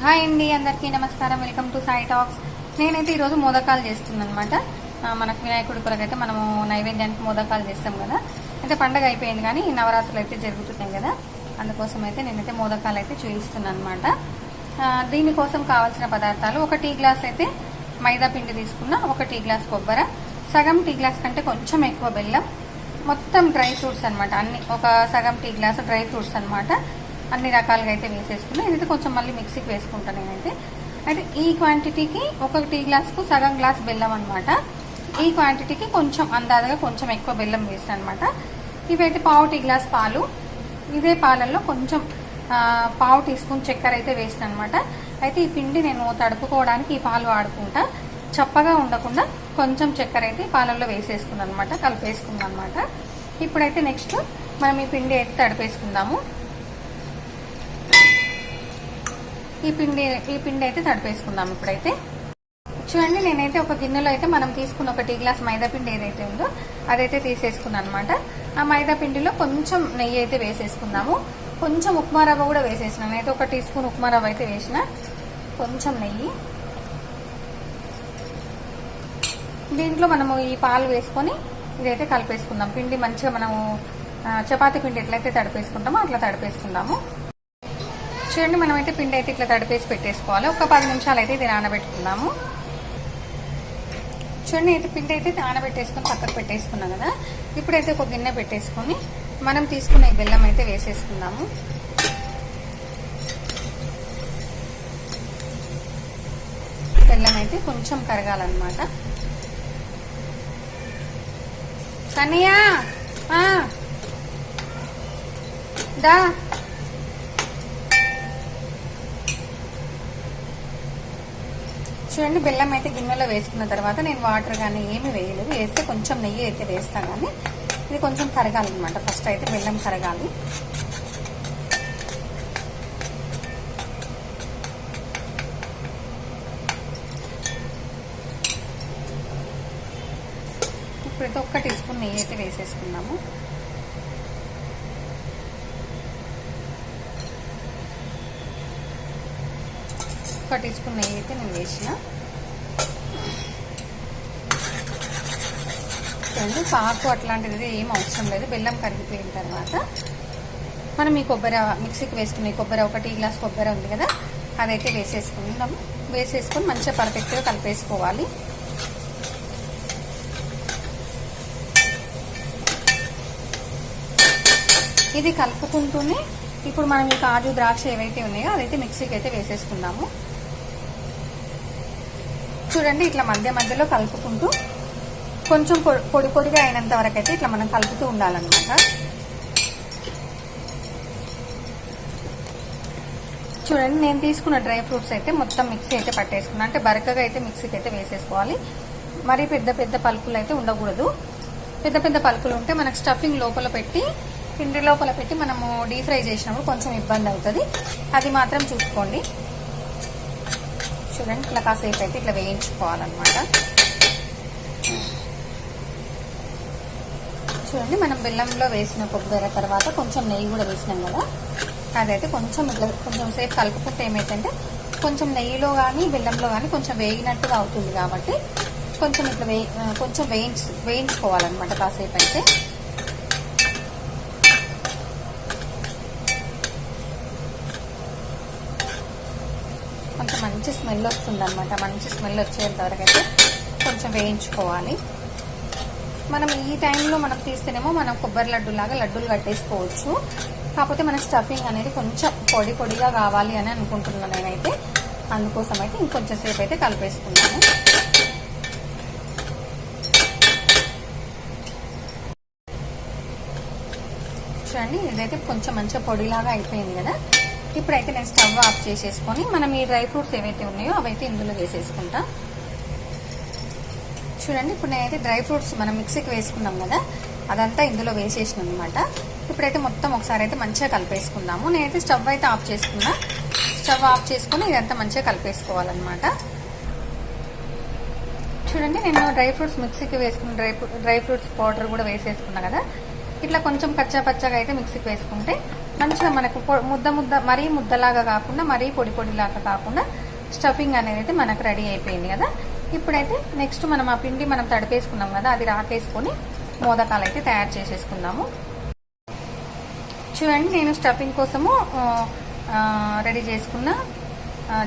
Hi అండి అందరికీ నమస్కారం. Welcome to Sai talks. నేనైతే ఈరోజు మోదకాలు చేస్తున్నాను అనమాట మనకు వినాయకుడి కొరకైతే మనము నైవేద్యానికి మోదకాలు చేస్తాం కదా. అయితే పండగ అయిపోయింది కానీ ఈ నవరాత్రులు అయితే జరుగుతున్నాయి కదా. అందుకోసం అయితే నేనైతే మోదకాలు అయితే చూపిస్తున్నాను అనమాట దీనికోసం కావాల్సిన పదార్థాలు ఒక టీ గ్లాస్ అయితే మైదా పిండి తీసుకున్న ఒక టీ గ్లాస్ కొబ్బరి సగం టీ గ్లాస్ కంటే కొంచెం ఎక్కువ బెల్లం మొత్తం డ్రై ఫ్రూట్స్ అనమాట అన్ని ఒక సగం టీ గ్లాస్ డ్రై ఫ్రూట్స్ అనమాట అన్ని రకాలుగా అయితే వేసేసుకున్నా. ఇదైతే కొంచెం మళ్ళీ మిక్సీకి వేసుకుంటాను నేనైతే. అయితే ఈ క్వాంటిటీకి ఒక టీ గ్లాస్కు సగం గ్లాస్ బెల్లం అనమాట ఈ క్వాంటిటీకి కొంచెం అందాజగా కొంచెం ఎక్కువ బెల్లం వేసాను అనమాట ఇవైతే పావు టీ గ్లాస్ పాలు. ఇదే పాలల్లో కొంచెం పావు టీ స్పూన్ చక్కెర అయితే వేసిన అనమాట అయితే ఈ పిండి నేను తడుపుకోవడానికి ఈ పాలు వాడుకుంటా. చప్పగా ఉండకుండా కొంచెం చక్కెర అయితే పాలల్లో వేసేసుకున్నాను అనమాట కలిపేసుకున్నాను అనమాట ఇప్పుడైతే నెక్స్ట్ మనం ఈ పిండి అయితే తడిపేసుకుందాము. ఈ పిండి ఈ పిండి అయితే తడిపేసుకుందాం ఇప్పుడైతే. చూడండి నేనైతే ఒక గిన్నెలో అయితే మనం తీసుకున్న ఒక టీ గ్లాస్ మైదా పిండి ఏదైతే ఉందో అదైతే తీసేసుకున్నాను అనమాట ఆ మైదా పిండిలో కొంచెం నెయ్యి అయితే వేసేసుకుందాము. కొంచెం ఉప్మా రవ్వ కూడా వేసేసిన నేనైతే ఒక టీ స్పూన్ ఉప్మా రవ్వ అయితే వేసిన. కొంచెం నెయ్యి. దీంట్లో మనము ఈ పాలు వేసుకొని ఇదైతే కలిపేసుకుందాం. పిండి మంచిగా మనము చపాతి చపాతీ పిండి ఎట్లయితే తడిపేసుకుంటామో అట్లా తడిపేసుకుందాము. చూడండి మనమైతే పిండి అయితే ఇట్లా తడిపేసి పెట్టేసుకోవాలి. ఒక పది నిమిషాలు అయితే ఇది నానబెట్టుకుందాము చూడండి అయితే పిండి అయితే నానబెట్టేసుకొని పక్కకు పెట్టేసుకున్నాం కదా. ఇప్పుడైతే ఒక గిన్నె పెట్టేసుకొని మనం తీసుకున్న ఈ బెల్లం అయితే వేసేసుకుందాము. బెల్లం అయితే కొంచెం కరగాలన్నమాట. కన్నయ్య! దా! చూడండి బెల్లం అయితే గిన్నెలో వేసుకున్న తర్వాత నేను వాటర్ కానీ ఏమి వేయలేదు. వేస్తే కొంచెం నెయ్యి అయితే వేస్తాను కానీ ఇది కొంచెం కరగాలన్నమాట. ఫస్ట్ అయితే బెల్లం కరగాలి. ప్రతి ఒక్క టీ స్పూన్ నెయ్యి అయితే వేసేసుకున్నాము ఒక నెయ్యి అయితే నేను వేసిన. చూడండి పాకు అట్లాంటిది ఏం అవసరం లేదు. బెల్లం కరిగిపోయిన తర్వాత మనం ఈ కొబ్బరి మిక్సీకి వేసుకునే కొబ్బరి ఒక టీ గ్లాస్ కొబ్బరి ఉంది కదా అదైతే వేసేసుకుందాం. వేసేసుకొని మంచిగా పర్ఫెక్ట్గా కలిపేసుకోవాలి. ఇది కలుపుకుంటూనే ఇప్పుడు మనం ఈ కాజు ద్రాక్ష ఏవైతే ఉన్నాయో అదైతే మిక్సీకి అయితే వేసేసుకుందాము. చూడండి ఇట్లా మధ్య మధ్యలో కలుపుకుంటూ కొంచెం పొడి పొడిగా అయినంత వరకు అయితే ఇట్లా మనం కలుపుతూ ఉండాలన్నమాట. చూడండి నేను తీసుకున్న డ్రై ఫ్రూట్స్ అయితే మొత్తం మిక్సీ అయితే పట్టేసుకున్నా. అంటే బరకగా అయితే మిక్సీకి అయితే వేసేసుకోవాలి. మరి పెద్ద పెద్ద పలుకులు అయితే ఉండకూడదు. పెద్ద పెద్ద పలుకులు ఉంటే మనకు స్టఫింగ్ లోపల పెట్టి పిండి లోపల పెట్టి మనము డీప్ ఫ్రై చేసినప్పుడు కొంచెం ఇబ్బంది అవుతుంది. అది మాత్రం చూసుకోండి. చూడండి ఇట్లా కాసేపు అయితే ఇట్లా వేయించుకోవాలన్నమాట. చూడండి మనం బెల్లంలో వేసిన కొబ్బరి తర్వాత కొంచెం నెయ్యి కూడా వేసినాం కదా. అదైతే కొంచెం ఇట్లా కొంచెం సేపు కలుపుకుంటే ఏమైందంటే కొంచెం నెయ్యిలో కానీ బెల్లంలో కానీ కొంచెం వేగినట్టుగా అవుతుంది కాబట్టి కొంచెం ఇట్లా వే కొంచెం వేయించు వేయించుకోవాలన్నమాట కాసేపు అయితే. కొంచెం మంచి స్మెల్ వస్తుంది అనమాట మంచి స్మెల్ వచ్చేంత వరకు అయితే కొంచెం వేయించుకోవాలి. మనం ఈ టైంలో మనం తీస్తేనేమో మనం కొబ్బరి లడ్డు లాగా లడ్డూలు కట్టేసుకోవచ్చు. కాకపోతే మన స్టఫింగ్ అనేది కొంచెం పొడి పొడిగా కావాలి అని అనుకుంటున్నాను నేనైతే. అందుకోసం అయితే ఇంకొంచెం సేపు అయితే కలిపేసుకున్నాను చూడండి ఇదైతే కొంచెం మంచిగా పొడిలాగా అయిపోయింది కదా. ఇప్పుడైతే నేను స్టవ్ ఆఫ్ చేసేసుకొని మనం ఈ డ్రై ఫ్రూట్స్ ఏవైతే ఉన్నాయో అవైతే ఇందులో వేసేసుకుంటా. చూడండి ఇప్పుడు నేనైతే డ్రై ఫ్రూట్స్ మనం మిక్సీకి వేసుకున్నాం కదా అదంతా ఇందులో వేసేసిన అనమాట ఇప్పుడైతే మొత్తం ఒకసారి అయితే మంచిగా కలిపేసుకుందాము. నేనైతే స్టవ్ అయితే ఆఫ్ చేసుకున్నా. స్టవ్ ఆఫ్ చేసుకుని ఇదంతా మంచిగా కలిపేసుకోవాలన్నమాట. చూడండి నేను డ్రై ఫ్రూట్స్ మిక్సీకి వేసుకున్న డ్రై డ్రై ఫ్రూట్స్ పౌడర్ కూడా వేసేసుకున్నా కదా ఇట్లా కొంచెం కచ్చా పచ్చగా అయితే మిక్సీకి వేసుకుంటే మంచిగా మనకు పొ- ముద్ద ముద్ద మరీ ముద్దలాగా కాకుండా మరీ పొడి పొడిలాగా కాకుండా స్టఫింగ్ అనేది అయితే మనకు రెడీ అయిపోయింది కదా. ఇప్పుడైతే నెక్స్ట్ మనం ఆ పిండి మనం తడిపేసుకున్నాం కదా అది రాకేసుకొని మోదకాలు అయితే తయారు చేసేసుకుందాము. చూడండి నేను స్టఫింగ్ కోసము రెడీ చేసుకున్న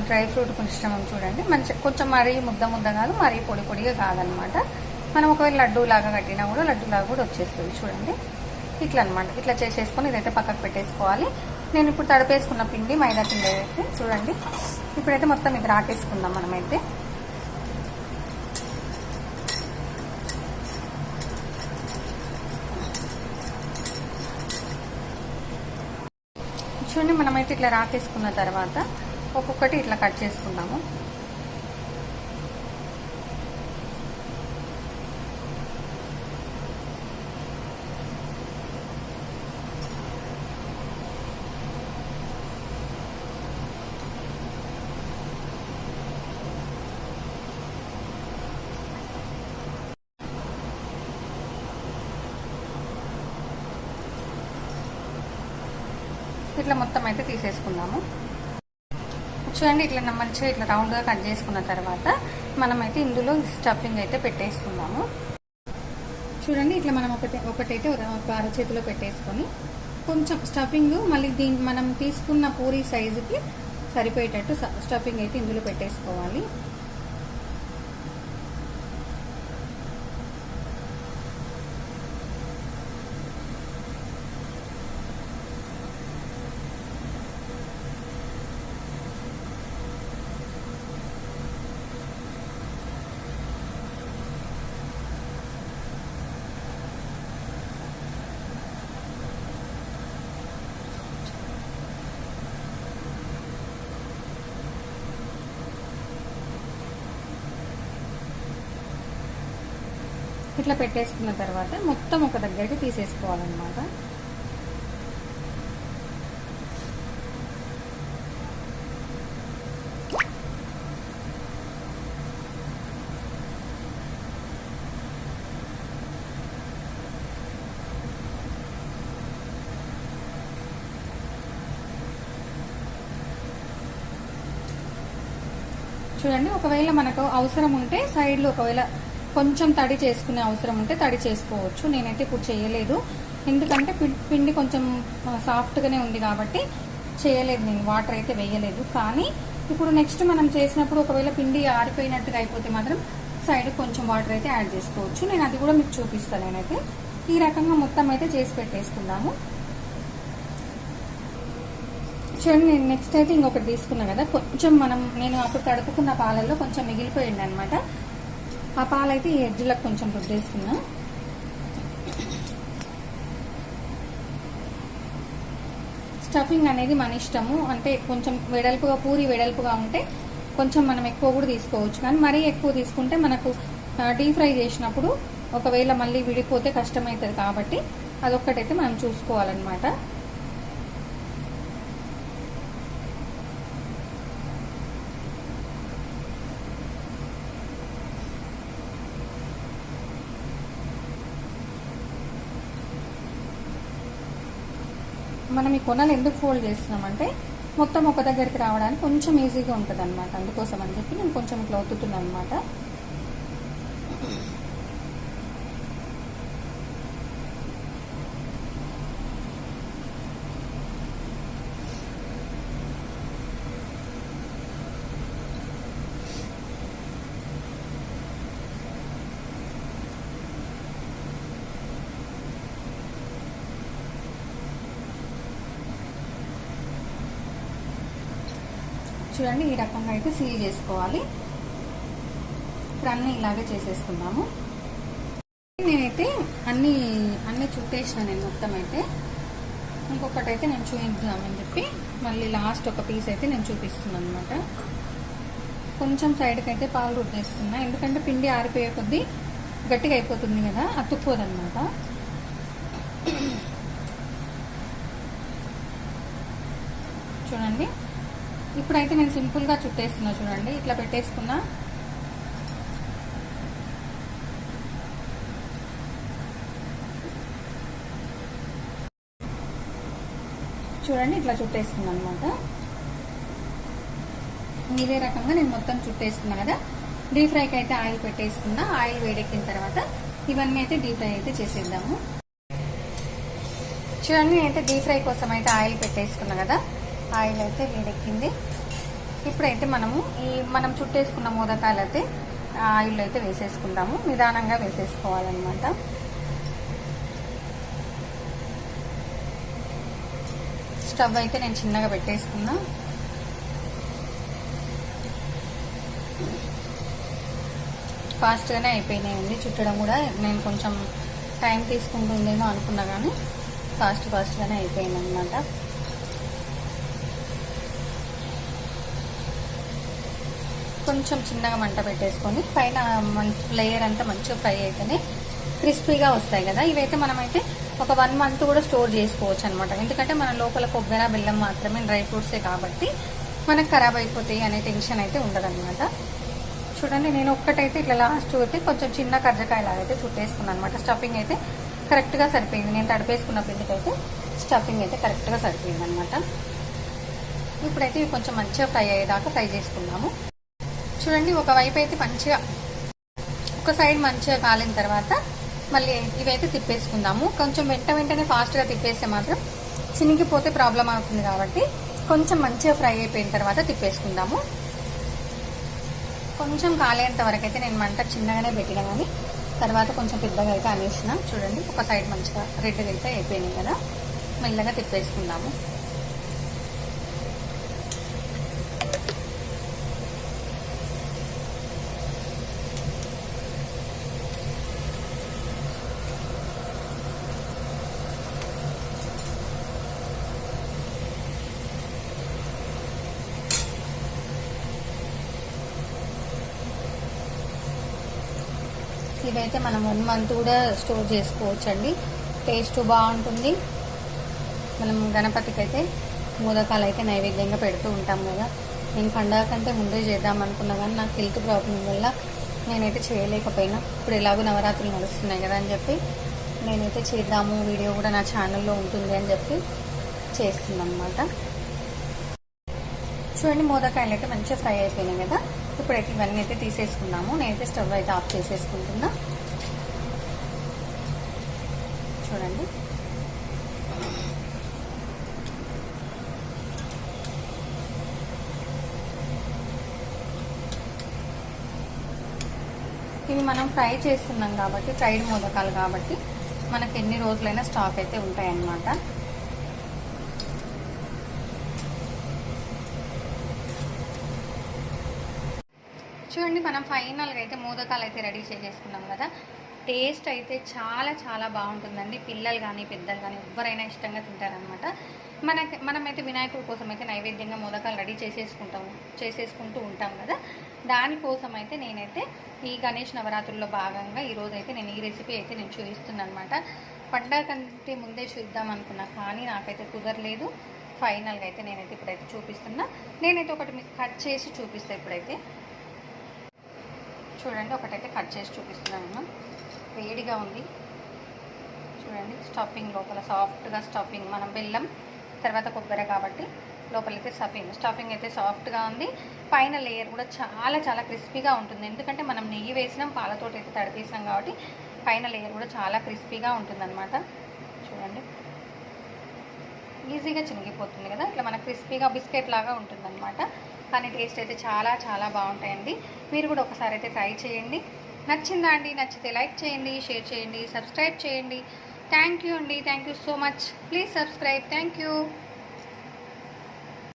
డ్రై ఫ్రూట్ మిశ్రమం చూడండి. మంచి కొంచెం మరీ ముద్ద ముద్ద కాదు మరీ పొడి పొడిగా కాదనమాట. మనం ఒకవేళ లడ్డూ లాగా కట్టినా కూడా లడ్డూ లాగా కూడా వచ్చేస్తుంది చూడండి. ఇట్లా అనమాట ఇట్లా చేసేసుకొని ఇదైతే పక్కకు పెట్టేసుకోవాలి. నేను ఇప్పుడు తడిపేసుకున్న పిండి మైదా పిండి అయితే చూడండి. ఇప్పుడైతే మొత్తం ఇది రాటేసుకుందాం మనమైతే. చూడండి మనమైతే ఇట్లా రాటేసుకున్న తర్వాత ఒక్కొక్కటి ఇట్లా కట్ చేసుకుందాము ఇట్లా మొత్తం అయితే తీసేసుకుందాము. చూడండి ఇట్లా నా మంచిగా ఇట్లా రౌండ్గా కట్ చేసుకున్న తర్వాత మనమైతే ఇందులో స్టఫింగ్ అయితే పెట్టేసుకుందాము. చూడండి ఇట్లా మనం ఒకటి ఒకటైతే ఒక అరచేతిలో పెట్టేసుకొని కొంచెం స్టఫింగ్ మళ్ళీ దీన్ని మనం తీసుకున్న పూరి సైజుకి సరిపోయేటట్టు స్టఫింగ్ అయితే ఇందులో పెట్టేసుకోవాలి. ఇట్లా పెట్టేసుకున్న తర్వాత మొత్తం ఒక దగ్గరికి తీసేసుకోవాలన్నమాట. చూడండి ఒకవేళ మనకు అవసరం ఉంటే సైడ్లో ఒకవేళ కొంచెం తడి చేసుకునే అవసరం ఉంటే తడి చేసుకోవచ్చు. నేనైతే ఇప్పుడు చేయలేదు. ఎందుకంటే పిండి కొంచెం సాఫ్ట్గానే ఉంది కాబట్టి చేయలేదు నేను. వాటర్ అయితే వేయలేదు. కానీ ఇప్పుడు నెక్స్ట్ మనం చేసినప్పుడు ఒకవేళ పిండి ఆరిపోయినట్టుగా అయిపోతే మాత్రం సైడ్ కొంచెం వాటర్ అయితే యాడ్ చేసుకోవచ్చు. నేను అది కూడా మీకు చూపిస్తాను నేనైతే. ఈ రకంగా మొత్తం అయితే చేసి పెట్టేసుకుందాము. చూడండి నేను నెక్స్ట్ అయితే ఇంకొకటి తీసుకున్నా కదా. కొంచెం మనం నేను అప్పుడు తడుపుకున్న పాలల్లో కొంచెం మిగిలిపోయింది అనమాట ఆ పాలైతే ఈ ఎడ్జ్లకు కొంచెం రుద్దేసుకున్నా స్టఫింగ్ అనేది మన ఇష్టము. అంటే కొంచెం వెడల్పుగా పూరి వెడల్పుగా ఉంటే కొంచెం మనం ఎక్కువ కూడా తీసుకోవచ్చు. కానీ మరీ ఎక్కువ తీసుకుంటే మనకు డీప్ ఫ్రై చేసినప్పుడు ఒకవేళ మళ్ళీ విడిపోతే కష్టమవుతుంది కాబట్టి అదొక్కటైతే మనం చూసుకోవాలన్నమాట. మనం ఈ కొనలు ఎందుకు ఫోల్డ్ చేస్తున్నామంటే మొత్తం ఒక దగ్గరికి రావడానికి కొంచెం ఈజీగా ఉంటుంది అనమాట అందుకోసం అని చెప్పి నేను కొంచెం ఇట్లా ఒత్తుతున్నాను అనమాట చూడండి ఈ రకంగా అయితే సీల్ చేసుకోవాలి. ఇప్పుడు అన్నీ ఇలాగే చేసేసుకుందాము. నేనైతే అన్ని అన్ని చుట్టేసిన నేను మొత్తం అయితే. ఇంకొకటి అయితే నేను చూపిద్దామని చెప్పి మళ్ళీ లాస్ట్ ఒక పీస్ అయితే నేను చూపిస్తున్నాను అనమాట కొంచెం సైడ్కి అయితే పాలు రుద్దేస్తున్నా. ఎందుకంటే పిండి ఆరిపోయే కొద్దీ గట్టిగా అయిపోతుంది కదా అతుక్కోదనమాట చూడండి. ఇప్పుడైతే నేను సింపుల్గా చుట్టేస్తున్నా చూడండి. ఇట్లా పెట్టేసుకున్నా. చూడండి ఇట్లా చుట్టేసుకున్నాను అనమాట ఇదే రకంగా నేను మొత్తం చుట్టేసుకున్నా కదా. డీప్ ఫ్రైకి అయితే ఆయిల్ పెట్టేసుకున్నా. ఆయిల్ వేడెక్కిన తర్వాత ఇవన్నీ అయితే డీప్ ఫ్రై అయితే చేసేద్దాము. చూడండి నేనైతే డీప్ ఫ్రై కోసం అయితే ఆయిల్ పెట్టేసుకున్నా కదా. ఆయిల్ అయితే వేడెక్కింది. ఇప్పుడైతే మనము ఈ మనం చుట్టేసుకున్న మోదకాయలు అయితే ఆయిల్ అయితే వేసేసుకుందాము. నిదానంగా వేసేసుకోవాలన్నమాట. స్టవ్ అయితే నేను చిన్నగా పెట్టేసుకున్నా. ఫాస్ట్గానే అయిపోయినాయండి. చుట్టడం కూడా నేను కొంచెం టైం తీసుకుంటుందేమో అనుకున్నా కానీ ఫాస్ట్ ఫాస్ట్గానే అయిపోయింది అనమాట కొంచెం చిన్నగా మంట పెట్టేసుకొని పైన లేయర్ అంతా మంచిగా ఫ్రై అయితేనే క్రిస్పీగా వస్తాయి కదా. ఇవైతే మనమైతే ఒక వన్ మంత్ కూడా స్టోర్ చేసుకోవచ్చు అనమాట ఎందుకంటే మన లోపల కొబ్బరి బెల్లం మాత్రమే డ్రై ఫ్రూట్సే కాబట్టి మనకు ఖరాబ్ అయిపోతాయి అనే టెన్షన్ అయితే ఉండదన్నమాట. చూడండి నేను ఒక్కటైతే ఇట్లా లాస్ట్ అయితే కొంచెం చిన్న కర్జకాయలాగా అయితే చుట్టేసుకున్నాను అనమాట స్టఫింగ్ అయితే కరెక్ట్గా సరిపోయింది. నేను తడిపేసుకున్న పిండికైతే స్టఫింగ్ అయితే కరెక్ట్గా సరిపోయింది అనమాట ఇప్పుడైతే ఇవి కొంచెం మంచిగా ఫ్రై అయ్యేదాకా ఫ్రై చేసుకున్నాము చూడండి ఒకవైపు అయితే మంచిగా ఒక సైడ్ మంచిగా కాలిన తర్వాత మళ్ళీ ఇవైతే తిప్పేసుకుందాము. కొంచెం వెంట వెంటనే ఫాస్ట్గా తిప్పేస్తే మాత్రం చినిగిపోతే ప్రాబ్లం అవుతుంది కాబట్టి కొంచెం మంచిగా ఫ్రై అయిపోయిన తర్వాత తిప్పేసుకుందాము. కొంచెం కాలేంత వరకు అయితే నేను మంట చిన్నగానే పెట్టిన కానీ తర్వాత కొంచెం పెద్దగా అయితే అనేసిన. చూడండి ఒక సైడ్ మంచిగా రెడ్గా అయితే అయిపోయినాయి కదా. మెల్లగా తిప్పేసుకుందాము. ఇవైతే మనం వన్ మంత్ కూడా స్టోర్ చేసుకోవచ్చండి. టేస్ట్ బాగుంటుంది. మనం గణపతికి అయితే మోదకాలు అయితే నైవేద్యంగా పెడుతూ ఉంటాం కదా. నేను పండగ కంటే ముందే చేద్దాం అనుకున్నా కానీ నాకు హెల్త్ ప్రాబ్లం వల్ల నేనైతే చేయలేకపోయినా. ఇప్పుడు ఎలాగో నవరాత్రులు నడుస్తున్నాయి కదా అని చెప్పి నేనైతే చేద్దాము వీడియో కూడా నా ఛానల్లో ఉంటుంది అని చెప్పి చేస్తుందన్నమాట. అనమాట చూడండి మోదకాయలు అయితే మంచిగా ఫ్రై అయిపోయినాయి కదా. ఇప్పుడైతే ఇవన్నీ అయితే తీసేసుకున్నాము. నేనైతే స్టవ్ అయితే ఆఫ్ చేసేసుకుంటున్నా. చూడండి. ఇవి మనం ఫ్రై చేస్తున్నాం కాబట్టి ఫ్రైడ్ మోదకాలు కాబట్టి మనకి ఎన్ని రోజులైనా స్టాక్ అయితే ఉంటాయన్నమాట. చూడండి మనం ఫైనల్గా అయితే మోదకాలు అయితే రెడీ చేసేసుకున్నాం కదా. టేస్ట్ అయితే చాలా చాలా బాగుంటుందండి. పిల్లలు కానీ పెద్దలు కానీ ఎవరైనా ఇష్టంగా తింటారనమాట మనకి మనమైతే వినాయకుడి కోసం అయితే నైవేద్యంగా మోదకాలు రెడీ చేసేసుకుంటాం చేసేసుకుంటూ ఉంటాం కదా. దానికోసం అయితే నేనైతే ఈ గణేష్ నవరాత్రుల్లో భాగంగా ఈరోజు అయితే నేను ఈ రెసిపీ అయితే నేను చూపిస్తున్నాను అనమాట పండగ కంటే ముందే చూద్దాం అనుకున్నా కానీ నాకైతే కుదరలేదు. ఫైనల్గా అయితే నేనైతే ఇప్పుడైతే చూపిస్తున్నా. నేనైతే ఒకటి మీకు కట్ చేసి చూపిస్తాను ఇప్పుడైతే. చూడండి ఒకటైతే కట్ చేసి చూపిస్తున్నాను వేడిగా ఉంది. చూడండి స్టఫింగ్ లోపల సాఫ్ట్గా స్టఫింగ్ మనం బెల్లం తర్వాత కొబ్బరి కాబట్టి లోపలైతే స్టఫింగ్ స్టఫింగ్ అయితే సాఫ్ట్గా ఉంది. పైన లేయర్ కూడా చాలా చాలా క్రిస్పీగా ఉంటుంది. ఎందుకంటే మనం నెయ్యి వేసినాం పాలతోటి అయితే తడిపేసినాం కాబట్టి పైన లేయర్ కూడా చాలా క్రిస్పీగా ఉంటుందన్నమాట. చూడండి. ఈజీగా చినిగిపోతుంది కదా? ఇట్లా మన క్రిస్పీగా బిస్కెట్ లాగా ఉంటుందన్నమాట. కానీ టేస్ట్ అయితే చాలా చాలా బాగుంటాయండి. మీరు కూడా ఒకసారి అయితే ట్రై చేయండి. నచ్చిందా అండి? నచ్చితే లైక్ చేయండి షేర్ చేయండి సబ్స్క్రైబ్ చేయండి. థ్యాంక్ యూ అండి. Thank you so much. Please subscribe. Thank you.